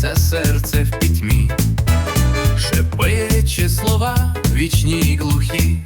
б'ється серце в пітьмі, шепече слова вічні й глухі.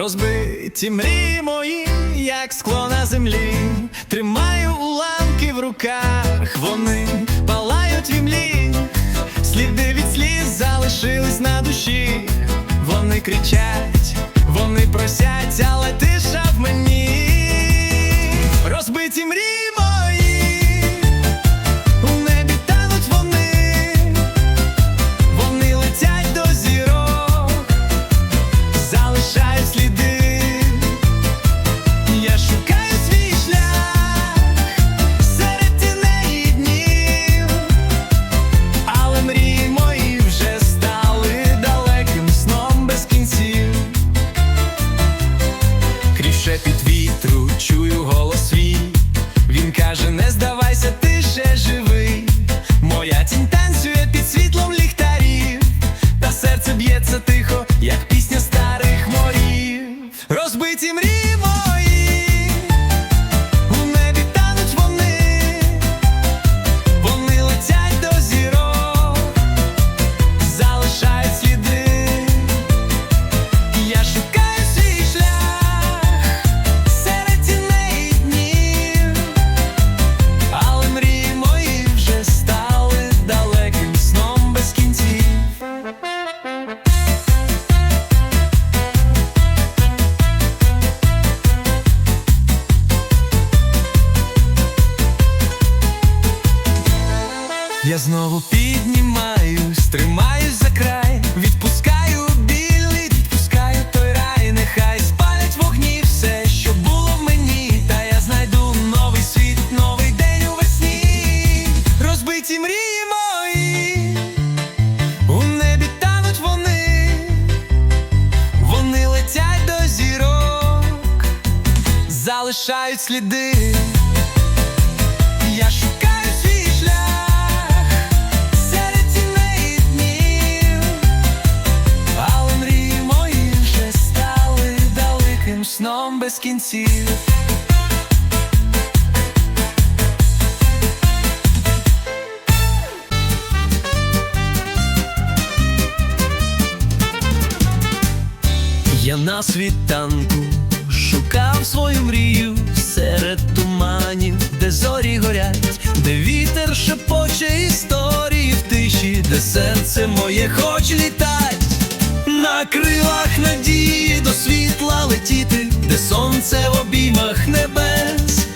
Розбиті мрії мої, як скло на землі, тримаю уламки в руках, вони палають в імлі, сліди від сліз залишились на душі, вони кричать, вони просять, але тиша. без кінців. Я на світанку шукав свою мрію серед туманів, де зорі горять, де вітер шепоче історії в тиші, де серце моє хоч літать. На крилах надії до світла летіти, де сонце в обіймах небес,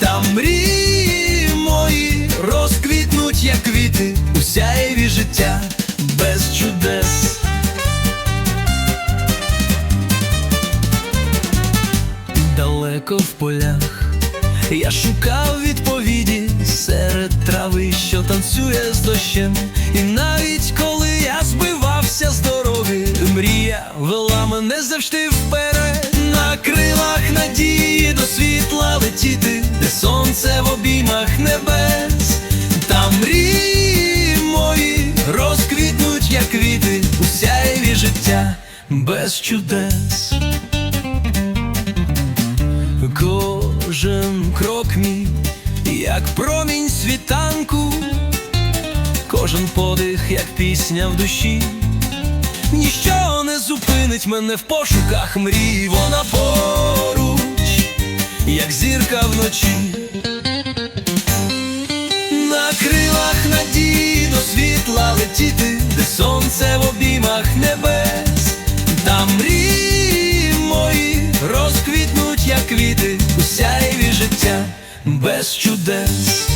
там мрій. Сонце в обіймах небес. Там мрії мої розквітнуть, як квіти, у сяйві життя без чудес. Кожен крок мій, як промінь світанку, кожен подих, як пісня в душі, ніщо не зупинить мене в пошуках мрій, вона поруч, як зірка вночі. Світла летіти, де сонце в обіймах небес, там мрії мої розквітнуть, як квіти, у сяйві життя без чудес.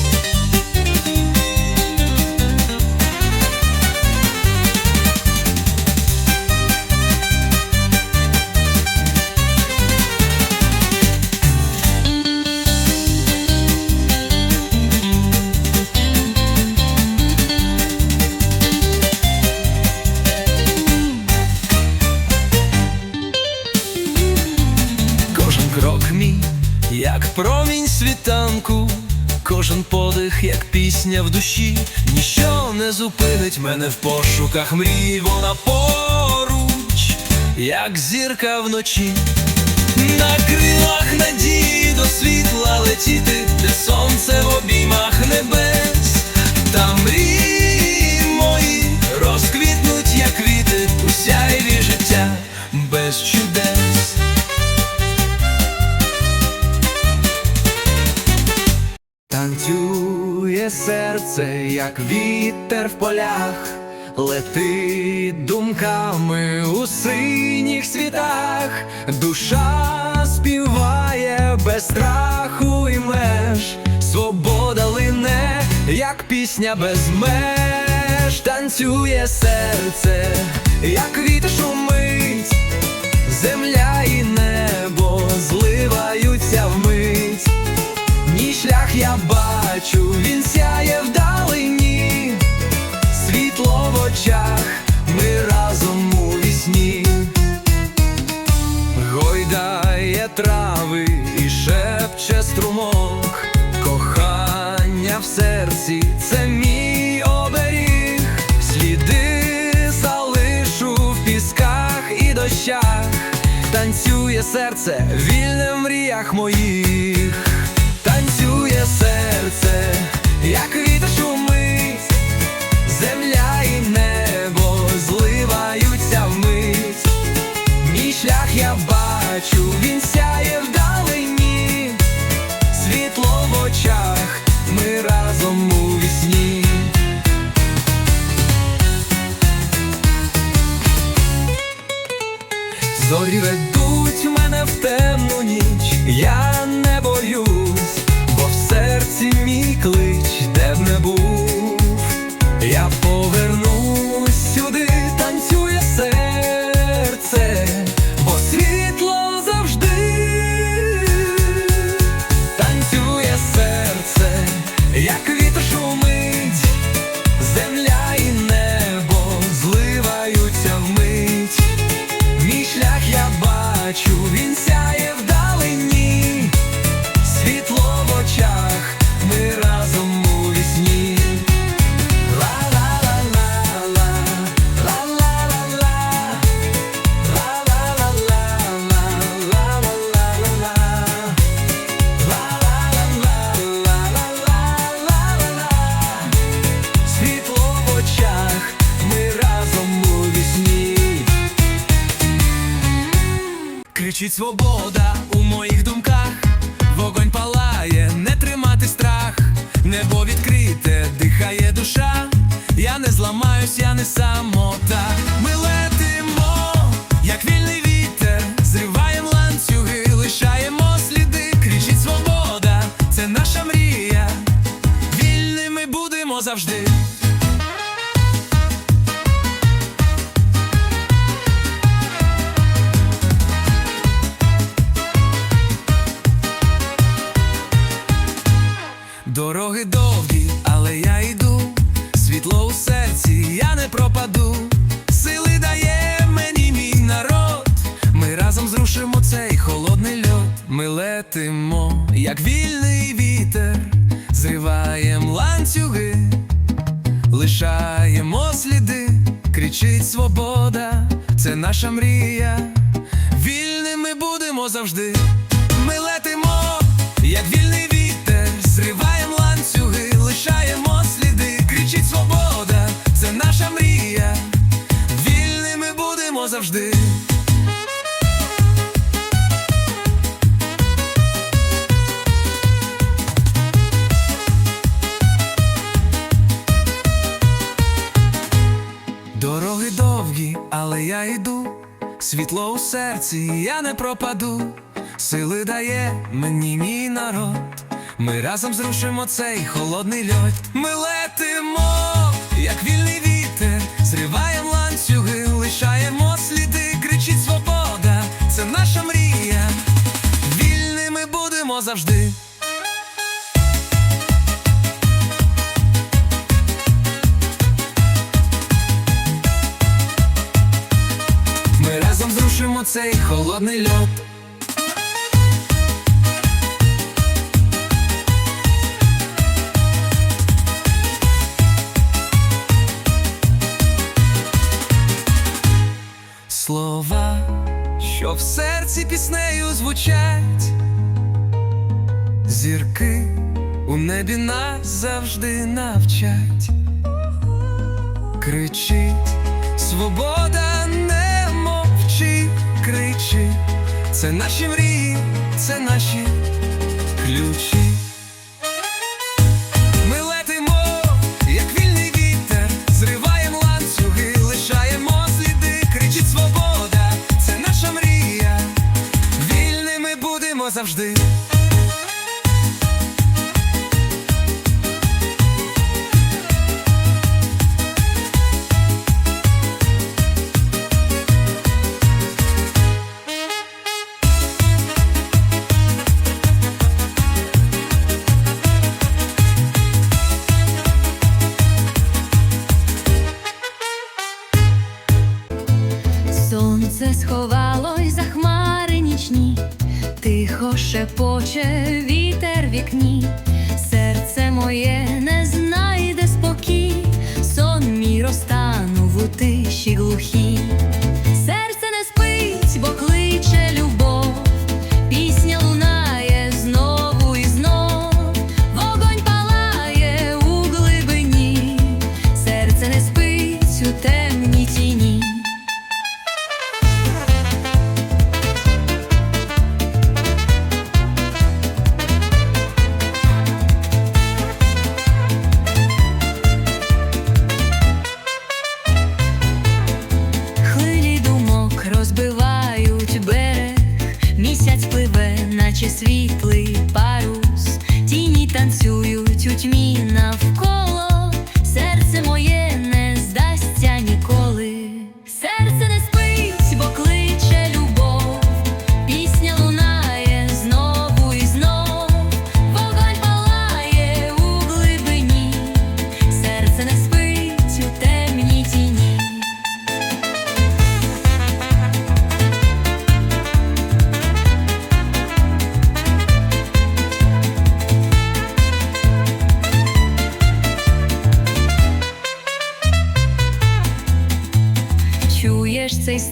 Пісня в душі, ніщо не зупинить мене в пошуках мрій, вона поруч, як зірка вночі, на крилах надії до світла летіти, де сонце в обіймах небес, там мрії мої розквітнуть, як квіти, у сяйві життя. Без чудес. Серце, як вітер в полях, летить думками у синіх світах, душа співає без страху і меж, свобода лине, як пісня без меж, танцює серце, як вітер шумить, земля і небо зливаються вмить. Мій шлях я бачу, він сяє вдалині, світло в очах, ми разом у вісні, гойдає трави і шепче струмок, кохання в серці, це мій оберіг, сліди залишу в пісках і дощах, танцює серце, в мріях моїх. Як вітер шумить, земля і небо зливаються вмить. Мій шлях я бачу, він сяє вдалині, світло в очах, ми разом у вісні. Зорі ведуть мене в темну ніч, я не боюсь, серці мій клич, де б не був, я повернусь свобода у моїх думках, вогонь палає, не тримати страх, небо відкрите, дихає душа. Я не зламаюсь, я не самота. Як вільний вітер, зриваєм ланцюги, лишаємо сліди, кричить свобода, це наша мрія. Вільними будемо завжди. Ми летимо, як вільний вітер, зриваєм ланцюги, Світло у серці, я не пропаду. Сили дає мені мій народ. Ми разом зрушимо цей холодний льот. Ми летимо, як вільний вітер, зриваємо ланцюги, лишаємо сліди, кричить свобода, це наша мрія. Вільними будемо завжди. Цей холодний льот. Слова, що в серці піснею звучать, зірки у небі нас завжди навчать. Кричить, свобода це наші мрії, це наші ключі. Тихо шепоче вітер в вікні, серце моє не знайде спокій, сон мій розтанув у тиші глухій.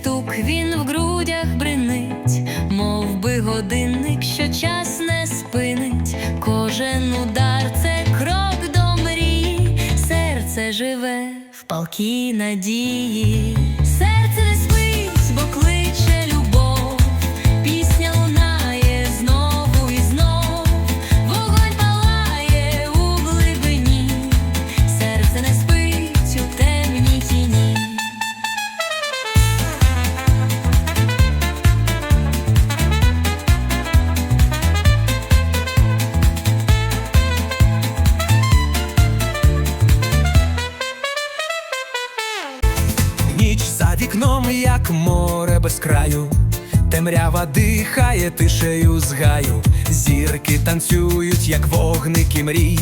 Стук, він в грудях бринить, мов би годинник, що час не спинить. Кожен удар це крок до мрії, серце живе в палкій надії. Ніч за вікном, як море без краю, темрява дихає тишею з гаю, зірки танцюють, як вогники мрій,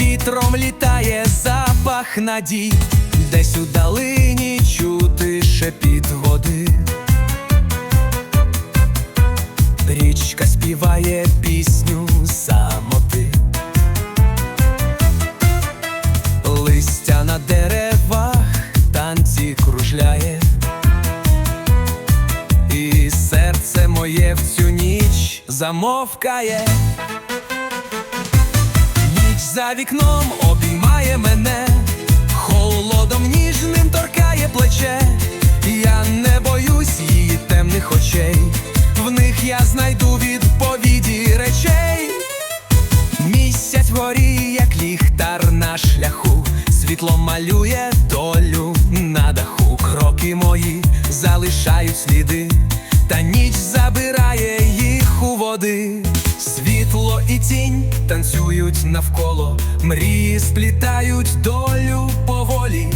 вітром літає запах надій, десь у далині чути шепіт води. річка співає пісню замовкає. Ніч за вікном обіймає мене, холодом ніжним торкає плече. Я не боюсь її темних очей, в них я знайду відповіді речей. Місяць горі, як ліхтар на шляху, світло малює долю на даху. Кроки мої залишають сліди, танцюють навколо, мрії сплітають долю поволі.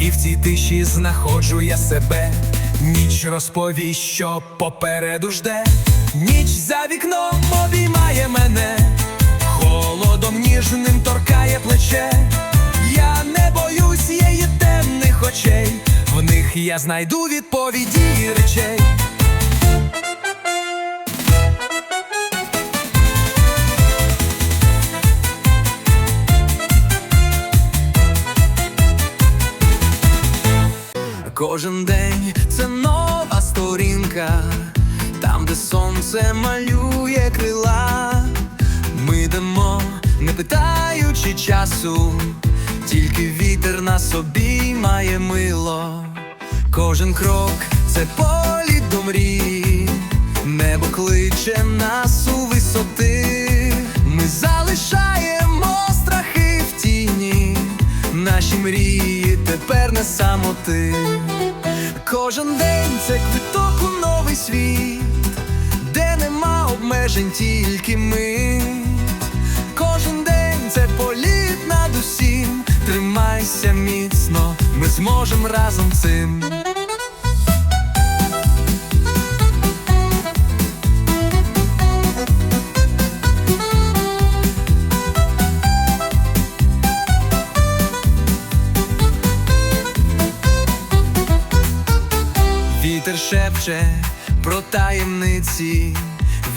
І в цій тиші знаходжу я себе. Ніч розповість, що попереду жде. Ніч за вікном обіймає мене, холодом ніжним торкає плече. Я не боюсь її темних очей. В них я знайду відповіді речей. Кожен день це нова сторінка, там, де сонце малює крила. Ми йдемо, не питаючи часу, тільки вітер на собі має мило. Кожен крок це політ до мрії, небо кличе нас у висоти. Ми залишаємо не самоти. Кожен день це квиток у новий світ, де нема обмежень, тільки ми. Кожен день це політ над усім. Тримайся міцно, ми зможемо разом цим. Вітер про таємниці,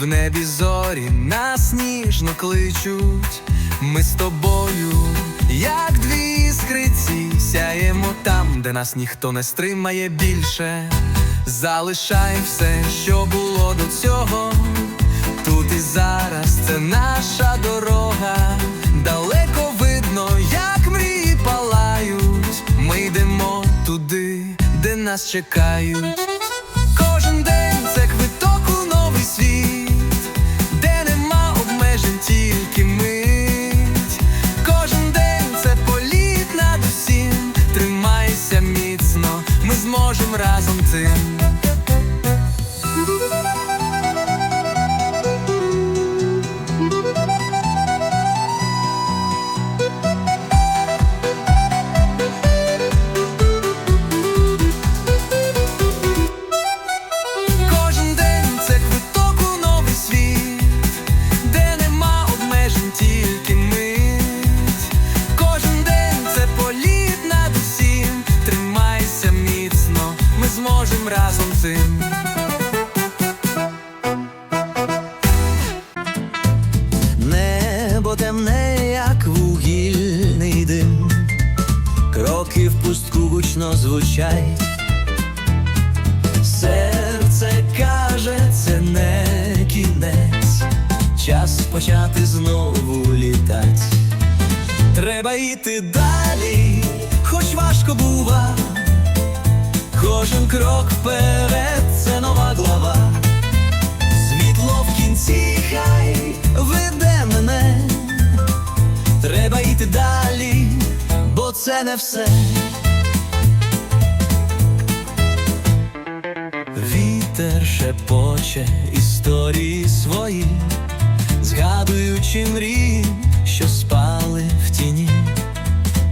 в небі зорі нас ніжно кличуть. Ми з тобою, як дві іскриці, сяємо там, де нас ніхто не стримає більше. Залишай все, що було до цього. Тут і зараз це наша дорога. Далеко видно, як мрії палають. Ми йдемо туди, де нас чекають. Не кінець, час почати знову літать. Треба йти далі, хоч важко бува, кожен крок вперед це нова глава. Світло в кінці хай веде мене, треба йти далі, бо це не все. Вітер шепоче історії свої, згадуючи мрії, що спали в тіні.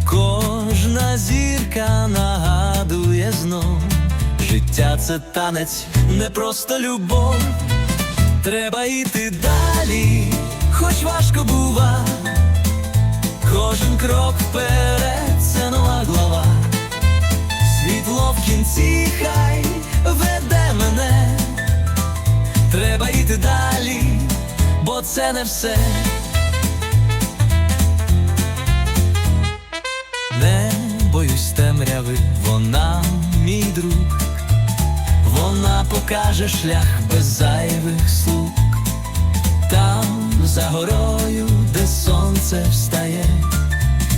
Кожна зірка нагадує знов, життя це танець, не просто любов. Треба йти далі, хоч важко бува. Кожен крок вперед це нова глава. Світло в кінці хай веде мене. Треба йти далі, бо це не все. Не боюсь темряви, вона мій друг, вона покаже шлях без зайвих слуг. Там за горою, де сонце встає,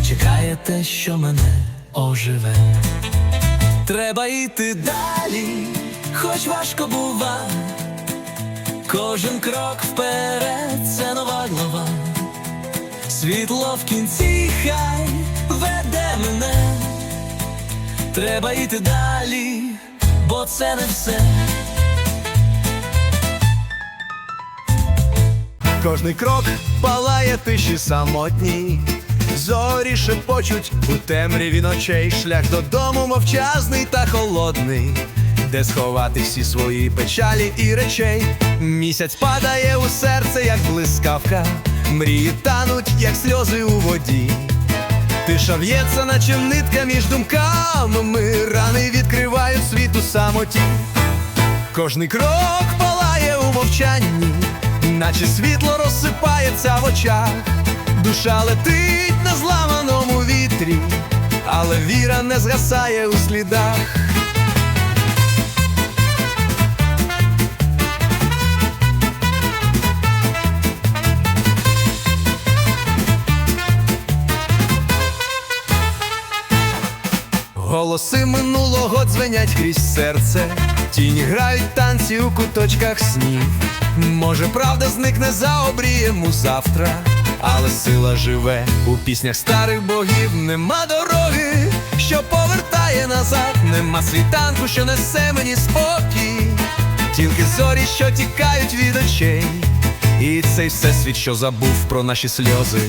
чекає те, що мене оживе. Треба йти далі, хоч важко бува. Кожен крок вперед це нова глава. Світло в кінці хай веде мене. Треба йти далі, бо це не все. Кожний крок палає тиші самотній, зорі шепочуть у темряві ночей, шлях додому мовчазний та холодний, де сховати всі свої печалі і речей. Місяць падає у серце, як блискавка, мрії тануть, як сльози у воді. Тиша в'ється, наче нитка між думками, рани відкривають світ у самоті. Кожний крок палає у мовчанні, наче світло розсипається в очах, душа летить на зламаному вітрі, але віра не згасає у слідах. Голоси минулого дзвенять крізь серце, тіні грають танці у куточках снів. Може, правда зникне за обрієм у завтра, але сила живе у піснях старих богів. Нема дороги, що повертає назад, нема світанку, що несе мені спокій, тільки зорі, що тікають від очей, і цей всесвіт, що забув про наші сльози.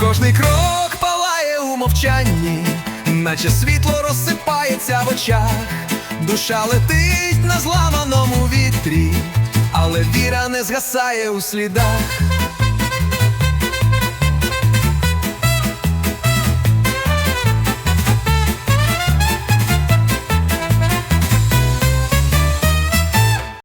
Кожний крок палає у мовчанні, наче світло розсипається в очах, душа летить на зламаному вітрі, але віра не згасає у слідах.